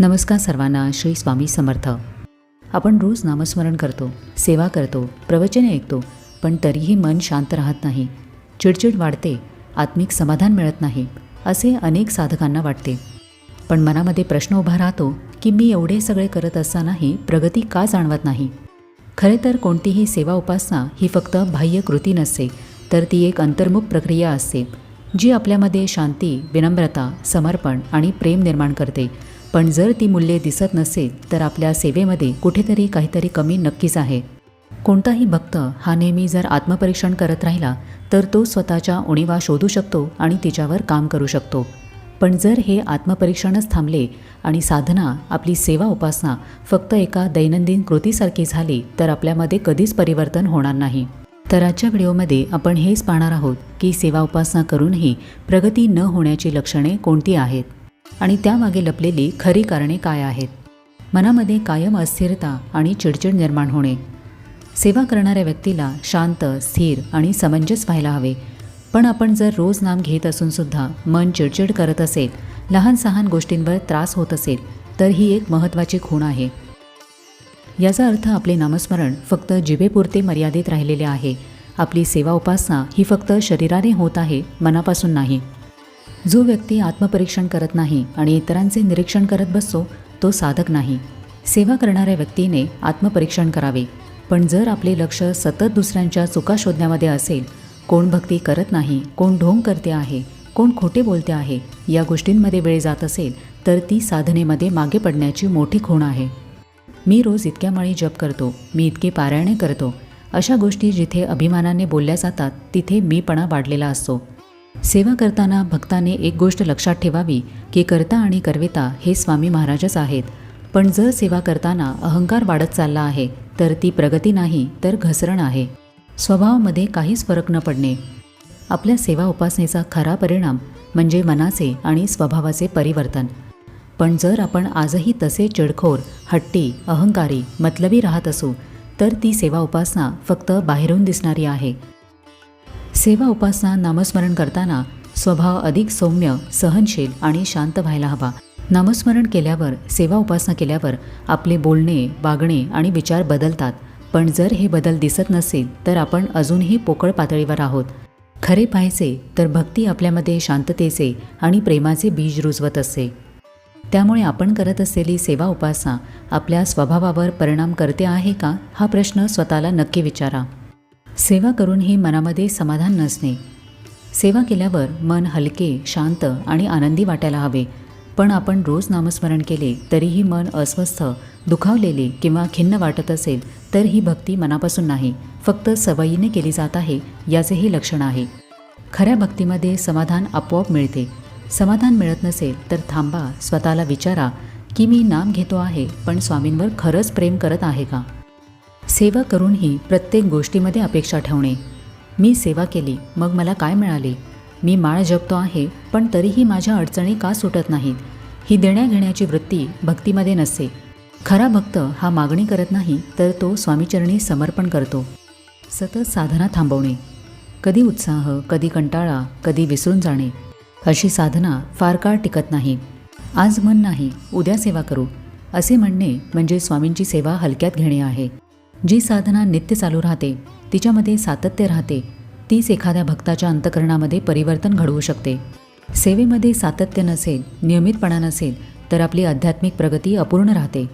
नमस्कार सर्वांना श्री स्वामी समर्थ. आपण रोज नामस्मरण करतो सेवा करतो प्रवचने ऐकतो पण तरीही मन शांत राहत नाही. चिडचिड वाढते आत्मिक समाधान मिळत नाही असे अनेक साधकांना वाटते. पण मनामध्ये प्रश्न उभा राहतो की मी एवढे सगळे करत असतानाही प्रगती का जाणवत नाही? खरे तर कोणतीही सेवा उपासना ही फक्त बाह्य कृती नसते तर ती एक अंतर्मुख प्रक्रिया असते जी आपल्यामध्ये शांती विनम्रता समर्पण आणि प्रेम निर्माण करते. पण जर ती मूल्ये दिसत नसेल तर आपल्या सेवेमध्ये कुठेतरी काहीतरी कमी नक्कीच आहे. कोणताही भक्त हा नेहमी जर आत्मपरीक्षण करत राहिला तर तो स्वतःच्या उणीवा शोधू शकतो आणि तिच्यावर काम करू शकतो. पण जर हे आत्मपरीक्षणच थांबले आणि साधना आपली सेवा उपासना फक्त एका दैनंदिन कृतीसारखी झाली तर आपल्यामध्ये कधीच परिवर्तन होणार नाही. तर आजच्या व्हिडिओमध्ये आपण हेच पाहणार आहोत की सेवा उपासना करूनही प्रगती न होण्याची लक्षणे कोणती आहेत? आणि त्यामागे लपलेली खरी कारणे काय आहेत? मनामध्ये कायम अस्थिरता आणि चिडचिड निर्माण होणे. सेवा करणाऱ्या व्यक्तीला शांत स्थिर आणि समंजस व्हायला हवे. पण आपण जर रोज नाम घेत असूनसुद्धा मन चिडचिड करत असेल लहान सहान गोष्टींवर त्रास होत असेल तर ही एक महत्त्वाची खूण आहे. याचा अर्थ आपले नामस्मरण फक्त जिभेपुरते मर्यादित राहिलेले आहे. आपली सेवा उपासना ही फक्त शरीराने होत आहे मनापासून नाही. जो व्यक्ती आत्मपरीक्षण करत नाही आणि इतरांचे निरीक्षण करत बसतो तो साधक नाही. सेवा करणाऱ्या व्यक्तीने आत्मपरीक्षण करावे. पण जर आपले लक्ष सतत दुसऱ्यांच्या चुका शोधण्यामध्ये असेल कोण भक्ती करत नाही कोण ढोंग करते आहे कोण खोटे बोलते आहे या गोष्टींमध्ये वेळ जात असेल तर ती साधनेमध्ये मागे पडण्याची मोठी खूण आहे. मी रोज इतक्या माळी जप करतो मी इतके पारायणे करतो. अशा गोष्टी जिथे अभिमानाने बोलल्या जातात तिथे मीपणा वाढलेला असतो. सेवा करताना भक्ताने एक गोष्ट लक्षात ठेवावी की करता आणि करविता हे स्वामी महाराजच आहेत. पण जर सेवा करताना अहंकार वाढत चालला आहे तर ती प्रगती नाही तर घसरण आहे. स्वभावामध्ये काहीच फरक न पडणे. आपल्या सेवा उपासनेचा खरा परिणाम म्हणजे मनाचे आणि स्वभावाचे परिवर्तन. पण जर आपण आजही तसे चिडखोर हट्टी अहंकारी मतलबी राहत असू तर ती सेवा उपासना फक्त बाहेरून दिसणारी आहे. सेवा उपासना नामस्मरण करताना स्वभाव अधिक सौम्य सहनशील आणि शांत व्हायला हवा. नामस्मरण केल्यावर सेवा उपासना केल्यावर आपले बोलणे वागणे आणि विचार बदलतात. पण जर हे बदल दिसत नसेल तर आपण अजूनही पोकळ पातळीवर आहोत. खरे पाहायचे तर भक्ती आपल्यामध्ये शांततेचे आणि प्रेमाचे बीज रुजवत असते. त्यामुळे आपण करत असलेली सेवा उपासना आपल्या स्वभावावर परिणाम करते आहे का? हा प्रश्न स्वतःला नक्की विचारा. सेवा करूनही मनामध्ये समाधान नसणे. सेवा केल्यावर मन हलके शांत आणि आनंदी वाटायला हवे. पण आपण रोज नामस्मरण केले तरीही मन अस्वस्थ दुखावलेले किंवा खिन्न वाटत असेल तर ही भक्ती मनापासून नाही. फक्त सवयीने केली जात आहे याचेही लक्षण आहे. खऱ्या भक्तीमध्ये समाधान आपोआप मिळते. समाधान मिळत नसेल तर थांबा स्वतःला विचारा की मी नाम घेतो आहे पण स्वामींवर खरंच प्रेम करत आहे का? सेवा करूनही प्रत्येक गोष्टीमध्ये अपेक्षा ठेवणे. मी सेवा केली मग मला काय मिळाले? मी माळ जपतो आहे पण तरीही माझ्या अडचणी का सुटत नाहीत? ही देण्याघेण्याची वृत्ती भक्तीमध्ये नसते. खरा भक्त हा मागणी करत नाही तर तो स्वामीचरणी समर्पण करतो. सतत साधना थांबवणे. कधी उत्साह कधी कंटाळा कधी विसरून जाणे. अशी साधना फार काळ टिकत नाही. आज मन नाही उद्या सेवा करू. असे म्हणणे म्हणजे स्वामींची सेवा हलक्यात घेणे आहे. जी साधना नित्य चालू राहते तिच्यामध्ये सातत्य राहते. तीच एखाद्या भक्ताच्या अंतकरणामध्ये परिवर्तन घडवू शकते. सेवेमध्ये सातत्य नसेल नियमितपणा नसेल तर आपली आध्यात्मिक प्रगती अपूर्ण राहते.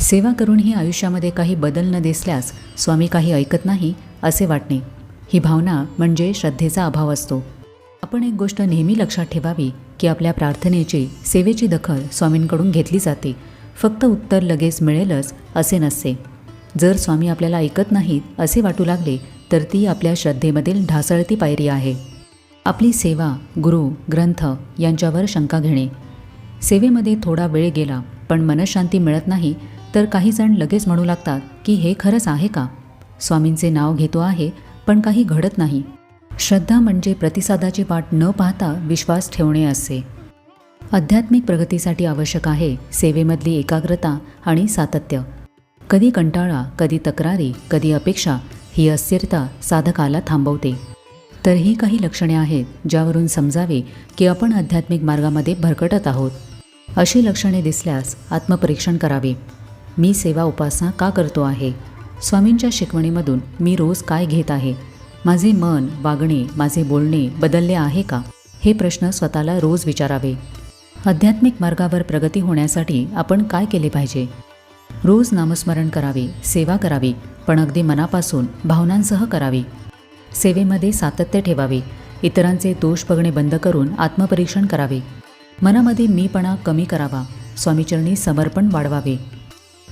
सेवा करूनही आयुष्यामध्ये काही बदल न दिसल्यास स्वामी काही ऐकत नाही असे वाटणे. ही भावना म्हणजे श्रद्धेचा अभाव असतो. आपण एक गोष्ट नेहमी लक्षात ठेवावी की आपल्या प्रार्थनेची सेवेची दखल स्वामींकडून घेतली जाते. फक्त उत्तर लगेच मिळेलच असे नसते. जर स्वामी आपल्याला ऐकत नाहीत असे वाटू लागले तर ती आपल्या श्रद्धेमधील ढासळती पायरी आहे. आपली सेवा गुरु ग्रंथ यांच्यावर शंका घेणे. सेवेमध्ये थोडा वेळ गेला पण मनशांती मिळत नाही तर काही जण लगेच म्हणू लागतात की हे खरंच आहे का? स्वामींचे नाव घेतो आहे पण काही घडत नाही. श्रद्धा म्हणजे प्रतिसादाची वाट न पाहता विश्वास ठेवणे असे. आध्यात्मिक प्रगतीसाठी आवश्यक आहे सेवेमधली एकाग्रता आणि सातत्य. कधी कंटाळा कधी तक्रारी कधी अपेक्षा ही अस्थिरता साधकाला थांबवते. तर ही काही लक्षणे आहेत ज्यावरून समजावे की आपण आध्यात्मिक मार्गामध्ये भरकटत आहोत. अशी लक्षणे दिसल्यास आत्मपरीक्षण करावे. मी सेवा उपासना का करतो आहे? स्वामींच्या शिकवणीमधून मी रोज काय घेत आहे? माझे मन वागणे माझे बोलणे बदलले आहे का? हे प्रश्न स्वतःला रोज विचारावे. आध्यात्मिक मार्गावर प्रगती होण्यासाठी आपण काय केले पाहिजे? रोज नामस्मरण करावे सेवा करावी पण अगदी मनापासून भावनांसह करावी. सेवेमध्ये सातत्य ठेवावे. इतरांचे दोष बघणे बंद करून आत्मपरीक्षण करावे. मनामध्ये मीपणा कमी करावा. स्वामीचरणी समर्पण वाढवावे.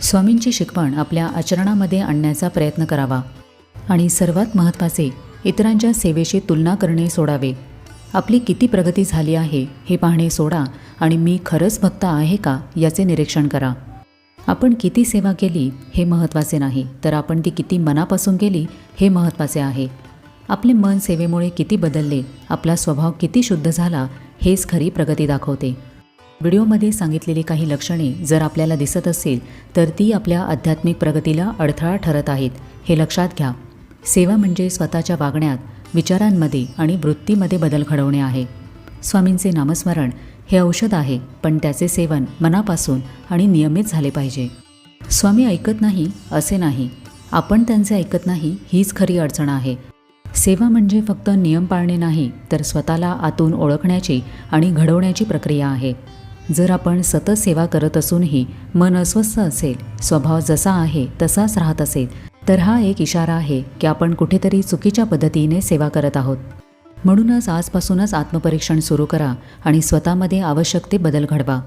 स्वामींची शिकवण आपल्या आचरणामध्ये आणण्याचा प्रयत्न करावा. आणि सर्वात महत्त्वाचे इतरांच्या सेवेशी तुलना करणे सोडावे. आपली किती प्रगती झाली आहे हे पाहणे सोडा आणि मी खरंच भक्त आहे का याचे निरीक्षण करा. आपण किती सेवा केली हे महत्त्वाचे नाही तर आपण ती किती मनापासून केली हे महत्त्वाचे आहे. आपले मन सेवेमुळे किती बदलले आपला स्वभाव किती शुद्ध झाला हेच खरी प्रगती दाखवते. व्हिडिओमध्ये सांगितलेली काही लक्षणे जर आपल्याला दिसत असेल तर ती आपल्या आध्यात्मिक प्रगतीला अडथळा ठरत आहेत हे लक्षात घ्या. सेवा म्हणजे स्वतःच्या वागण्यात विचारांमध्ये आणि वृत्तीमध्ये बदल घडवणे आहे. स्वामींचे नामस्मरण हे औषध आहे पण त्याचे सेवन मनापासून आणि नियमित झाले पाहिजे. स्वामी ऐकत नाही असे नाही. आपण त्यांचे ऐकत नाही हीच खरी अडचण आहे. सेवा म्हणजे फक्त नियम पाळणे नाही तर स्वतःला आतून ओळखण्याची आणि घडवण्याची प्रक्रिया आहे. जर आपण सतत सेवा करत असूनही मन अस्वस्थ असेल स्वभाव जसा आहे तसाच राहत असेल तर हा एक इशारा आहे की आपण कुठेतरी चुकीच्या पद्धतीने सेवा करत आहोत. म्हणूनच आजपासूनच आत्मपरीक्षण सुरू करा आणि स्वतःमध्ये आवश्यक ते बदल घडवा.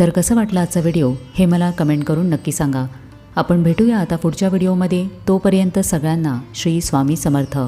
तर कसं वाटलं आजचा व्हिडिओ? हे मला कमेंट करून नक्की सांगा. आपण भेटूया आता पुढच्या व्हिडिओमध्ये. तोपर्यंत सगळ्यांना श्री स्वामी समर्थ.